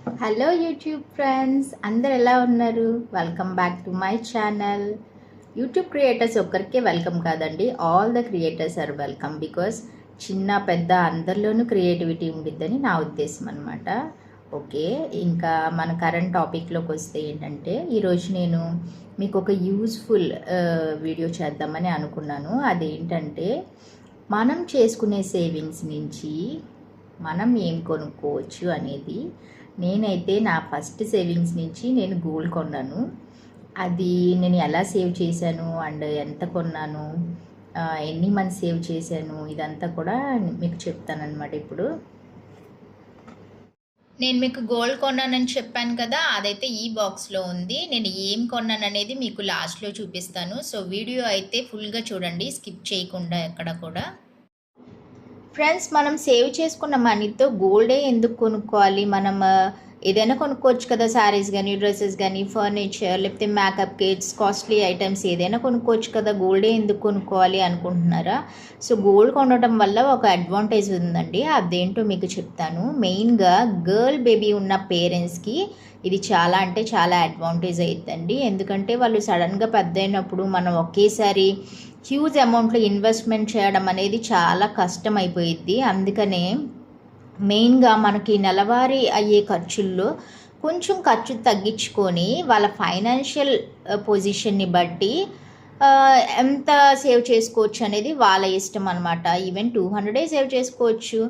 Hello YouTube friends అందరు ఎలా ఉన్నారు? Welcome back to my channel YouTube creators ఒక్కరికే వెల్కమ్ కాదండి. All the creators are welcome because చిన్న పెద్ద అందరిలోనూ క్రియేటివిటీ ఉండిద్దని నా ఉద్దేశం అనమాట ఓకే ఇంకా మన కరెంట్ టాపిక్లోకి వస్తే ఏంటంటే ఈరోజు నేను మీకు ఒక యూజ్ఫుల్ వీడియో చేద్దామని అనుకున్నాను. అదేంటంటే మనం చేసుకునే సేవింగ్స్ నుంచి మనం ఏం కొనుక్కోవచ్చు అనేది నేనైతే నా ఫస్ట్ సేవింగ్స్ నుంచి నేను గోల్డ్ కొన్నాను. అది నేను ఎలా సేవ్ చేశాను? అండ్ ఎంత కొన్నాను? ఎన్ని మంత్స్ సేవ్ చేశాను? ఇదంతా కూడా మీకు చెప్తానమాట ఇప్పుడు. నేను మీకు గోల్డ్ కొన్నానని చెప్పాను కదా అదైతే ఈ బాక్స్లో ఉంది. నేను ఏం కొన్నాను అనేది మీకు లాస్ట్లో చూపిస్తాను. సో వీడియో అయితే ఫుల్గా చూడండి స్కిప్ చేయకుండా ఎక్కడ కూడా. ఫ్రెండ్స్ మనం సేవ్ చేసుకున్న మనీతో గోల్డే ఎందుకు కొనుక్కోవాలి? మనం ఏదైనా కొనుక్కోవచ్చు కదా శారీస్ కానీ డ్రెస్సెస్ కానీ ఫర్నిచర్ లేకపోతే మేకప్ కిట్స్ కాస్ట్లీ ఐటమ్స్ ఏదైనా కొనుక్కోవచ్చు కదా గోల్డే ఎందుకు కొనుక్కోవాలి అనుకుంటున్నారా? సో గోల్డ్ కొనడం వల్ల ఒక అడ్వాంటేజ్ ఉందండి. అదేంటో మీకు చెప్తాను. మెయిన్గా గర్ల్ బేబీ ఉన్న పేరెంట్స్కి ఇది చాలా అంటే చాలా అడ్వాంటేజ్ అవుతుందండి ఎందుకంటే వాళ్ళు సడన్గా పెద్ద అయినప్పుడు మనం ఒకేసారి హ్యూజ్ అమౌంట్లో ఇన్వెస్ట్మెంట్ చేయడం అనేది చాలా కష్టం అయిపోయిద్ది. అందుకనే మెయిన్గా మనకి నెలవారీ అయ్యే ఖర్చుల్లో కొంచెం ఖర్చు తగ్గించుకొని వాళ్ళ ఫైనాన్షియల్ పొజిషన్ని బట్టి ఎంత సేవ్ చేసుకోవచ్చు అనేది వాళ్ళ ఇష్టం అనమాట ఈవెన్ టూ హండ్రెడే సేవ్ చేసుకోవచ్చు.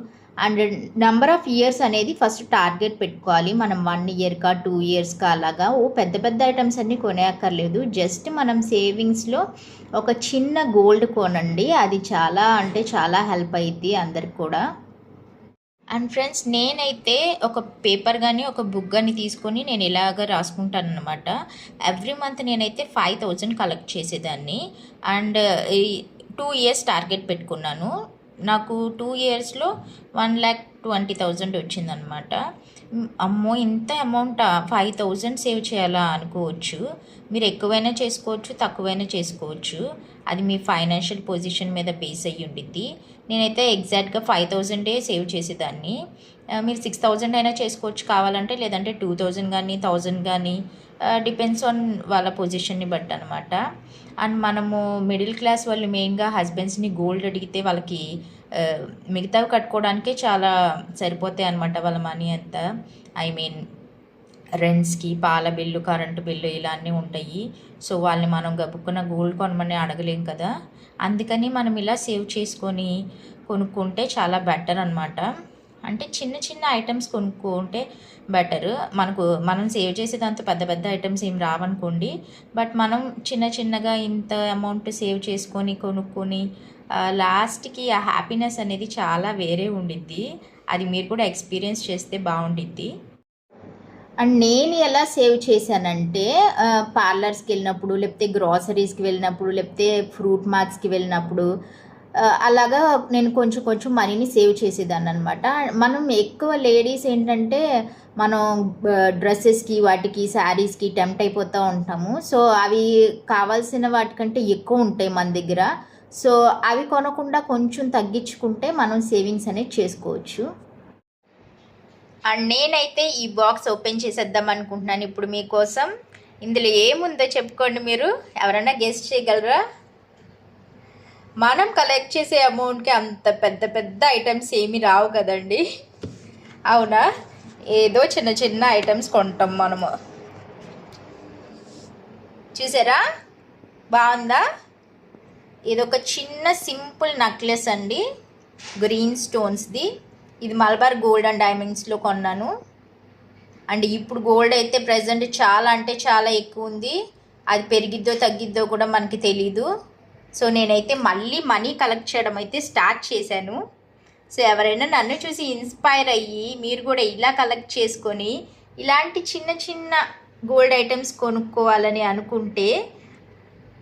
అండ్ నెంబర్ ఆఫ్ ఇయర్స్ అనేది ఫస్ట్ టార్గెట్ పెట్టుకోవాలి. మనం వన్ ఇయర్కా టూ ఇయర్స్కా అలాగా ఓ పెద్ద పెద్ద ఐటమ్స్ అన్నీ కొనేయక్కర్లేదు. జస్ట్ మనం సేవింగ్స్లో ఒక చిన్న గోల్డ్ కొనండి. అది చాలా అంటే చాలా హెల్ప్ అయ్యిద్ది అందరికి కూడా. అండ్ ఫ్రెండ్స్ నేనైతే ఒక పేపర్ కానీ ఒక బుక్ కానీ తీసుకొని నేను ఇలాగ రాసుకుంటాను అనమాట ఎవ్రీ మంత్ నేనైతే ఫైవ్ థౌజండ్ కలెక్ట్ చేసేదాన్ని. అండ్ టూ ఇయర్స్ టార్గెట్ పెట్టుకున్నాను. నాకు టూ ఇయర్స్లో వన్ ల్యాక్ ట్వంటీ థౌజండ్ వచ్చిందనమాట. అమ్మో ఇంత అమౌంట్ ఫైవ్ థౌజండ్ సేవ్ చేయాలా అనుకోవచ్చు. మీరు ఎక్కువైనా చేసుకోవచ్చు తక్కువైనా చేసుకోవచ్చు. అది మీ ఫైనాన్షియల్ పొజిషన్ మీద బేస్ అయ్యి ఉండిద్ది. నేనైతే ఎగ్జాక్ట్గా ఫైవ్ థౌజండే సేవ్ చేసేదాన్ని. మీరు సిక్స్ థౌజండ్ అయినా చేసుకోవచ్చు కావాలంటే లేదంటే టూ థౌజండ్ కానీ థౌజండ్ కానీ డిపెండ్స్ ఆన్ వాళ్ళ పొజిషన్ని బట్టి అనమాట. అండ్ మనము మిడిల్ క్లాస్ వాళ్ళు మెయిన్గా హస్బెండ్స్ని గోల్డ్ అడిగితే వాళ్ళకి మిగతావి కట్టుకోవడానికే చాలా సరిపోతాయి అనమాట వాళ్ళ మనీ అంతా. ఐ మీన్ రెంట్స్కి పాల బిల్లు కరెంటు బిల్లు ఇలా అన్నీ ఉంటాయి. సో వాళ్ళని మనం గబుక్కున్న గోల్డ్ కొనమని అడగలేం కదా. అందుకని మనం ఇలా సేవ్ చేసుకొని కొనుక్కుంటే చాలా బెటర్ అనమాట అంటే చిన్న చిన్న ఐటమ్స్ కొనుక్కుంటే బెటర్. మనకు మనం సేవ్ చేసేదంత పెద్ద పెద్ద ఐటమ్స్ ఏం రావనుకోండి. బట్ మనం చిన్న చిన్నగా ఇంత అమౌంట్ సేవ్ చేసుకొని కొనుక్కొని లాస్ట్కి ఆ హ్యాపీనెస్ అనేది చాలా వేరే ఉండిద్ది. అది మీరు కూడా ఎక్స్పీరియన్స్ చేస్తే బాగుండిద్ది. అండ్ నేను ఎలా సేవ్ చేశానంటే పార్లర్స్కి వెళ్ళినప్పుడు లేకపోతే గ్రాసరీస్కి వెళ్ళినప్పుడు లేకపోతే ఫ్రూట్ మార్క్స్కి వెళ్ళినప్పుడు అలాగా నేను కొంచెం కొంచెం మనీని సేవ్ చేసేదాన్ని అనమాట మనం ఎక్కువ లేడీస్ ఏంటంటే మనం డ్రెస్సెస్కి వాటికి శారీస్కి టెంప్ట్ అయిపోతూ ఉంటాము. సో అవి కావాల్సిన వాటికంటే ఎక్కువ ఉంటాయి మన దగ్గర. సో అవి కొనకుండా కొంచెం తగ్గించుకుంటే మనం సేవింగ్స్ అనేది చేసుకోవచ్చు. అండ్ నేనైతే ఈ బాక్స్ ఓపెన్ చేసేద్దాం అనుకుంటున్నాను ఇప్పుడు మీకోసం. ఇందులో ఏముందో చెప్పుకోండి మీరు. ఎవరైనా గెస్ట్ చేయగలరా? మనం కలెక్ట్ చేసే అమౌంట్కి అంత పెద్ద పెద్ద ఐటమ్స్ ఏమీ రావు కదండి. అవునా? ఏదో చిన్న చిన్న ఐటమ్స్ కొంటాం మనము. చూసారా? బాగుందా? ఇది ఒక చిన్న సింపుల్ నెక్లెస్ అండి. గ్రీన్ స్టోన్స్ది ఇది మలబార్ గోల్డ్ అండ్ డైమండ్స్లో కొన్నాను. అండ్ ఇప్పుడు గోల్డ్ అయితే ప్రజెంట్ చాలా అంటే చాలా ఎక్కువ ఉంది. అది పెరిగిద్దో తగ్గిద్దో కూడా మనకి తెలీదు. సో నేనైతే మళ్ళీ మనీ కలెక్ట్ చేయడం అయితే స్టార్ట్ చేశాను. సో ఎవరైనా నన్ను చూసి ఇన్స్పైర్ అయ్యి మీరు కూడా ఇలా కలెక్ట్ చేసుకొని ఇలాంటి చిన్న చిన్న గోల్డ్ ఐటమ్స్ కొనుక్కోవాలని అనుకుంటే